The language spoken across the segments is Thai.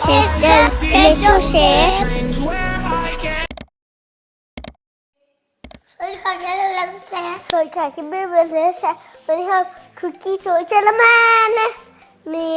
This is the little chef สวัสดีค่ะแค่เราลังแซ่สวัสดีค่ะคิมเบอร์เบอร์เซ่แซ่วันนี้ครับคุกกี้โชยเจลามันนะ มี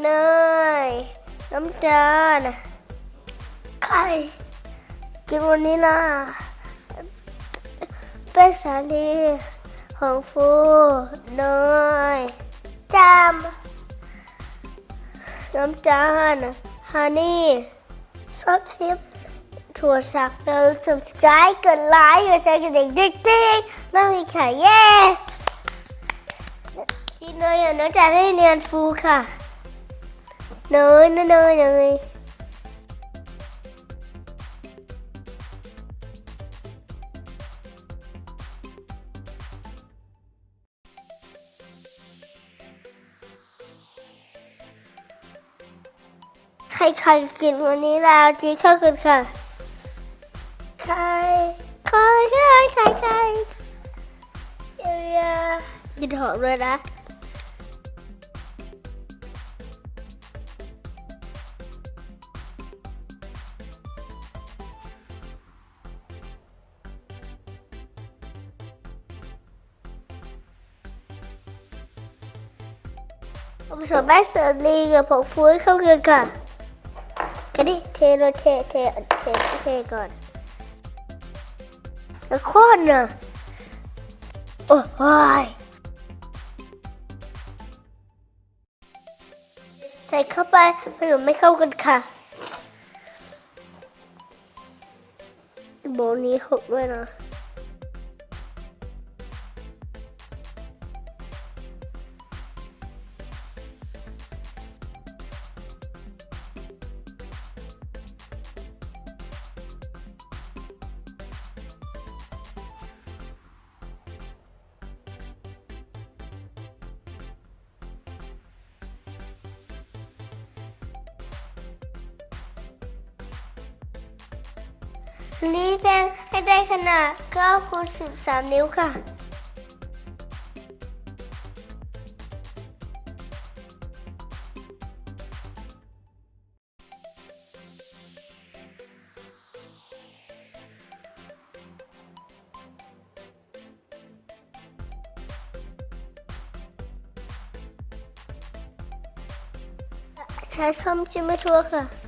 เนยน้ำตาลไข่กินวันนี้นะแป้งสาลีของฟูเนยจามน้ำตาล ฮันนี่ซอสซิปถั่วสักเติม subscribe กดไลค์กดแชร์กันเด็กๆๆแล้วมีค่ะเย้พี่เนยอะน้องจะให้เนียนฟูค่ะเนยเนยเนย ครใครกินวันนี้แล้วจีเข้ากันค่ะไข่ไข่ไข่ไข่ไข่เอียกินหอมเลยนะผสมแป้งสาลีกับผงฟูให้เข้ากันค่ะ จะดิเทเลยเทเทเทเทก่อนแล้วคนน่ะโอ้ยใส่เข้าไปมันหนไม่เข้ากันค่ะโบนี้หกด้วยนะ นี่แป้งให้ได้ขนาด9คูณ13 นิ้วค่ะ ใช้ส้อมจิ้มไม่ทั่วค่ะ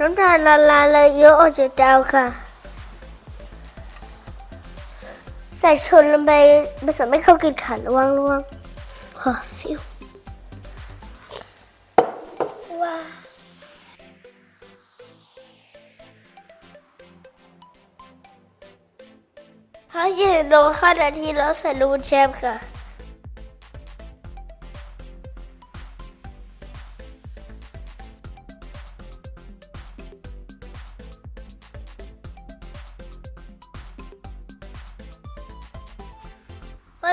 น้ำตาลละลายเลยเยอะออกจากจาวค่ะ ใส่ชนลงไปผสมไม่เข้ากินขันระวังระวงฮะฟิวว้าพอยืนโดนข้านาทีแล้วใส่ลูนแชมค่ะ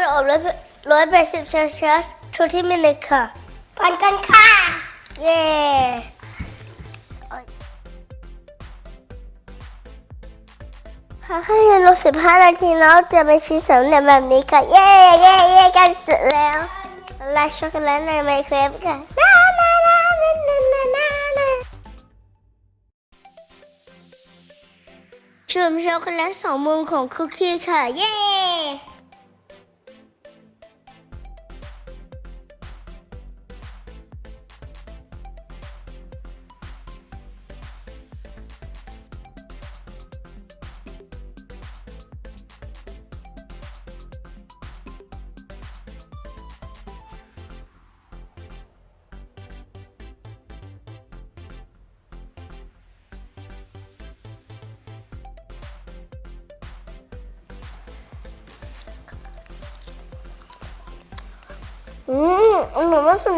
ร้อยร้อยแปดสิบเซลเซียสทุกที่มินิค่ะปันกันค่ะ เย่พักให้เรียนลสิบห้านาทีแล้วจะไปชี้เสริมเนี่ยแบบนี้ค่ะ เย่เย่เย่กันเสร็จแล้วลาช็อกโกแลตในไมโครเวฟค่ะชมช็อกโกแลตสองมุมของคุกกี้ค่ะ เย้ อืมหนูมาสุด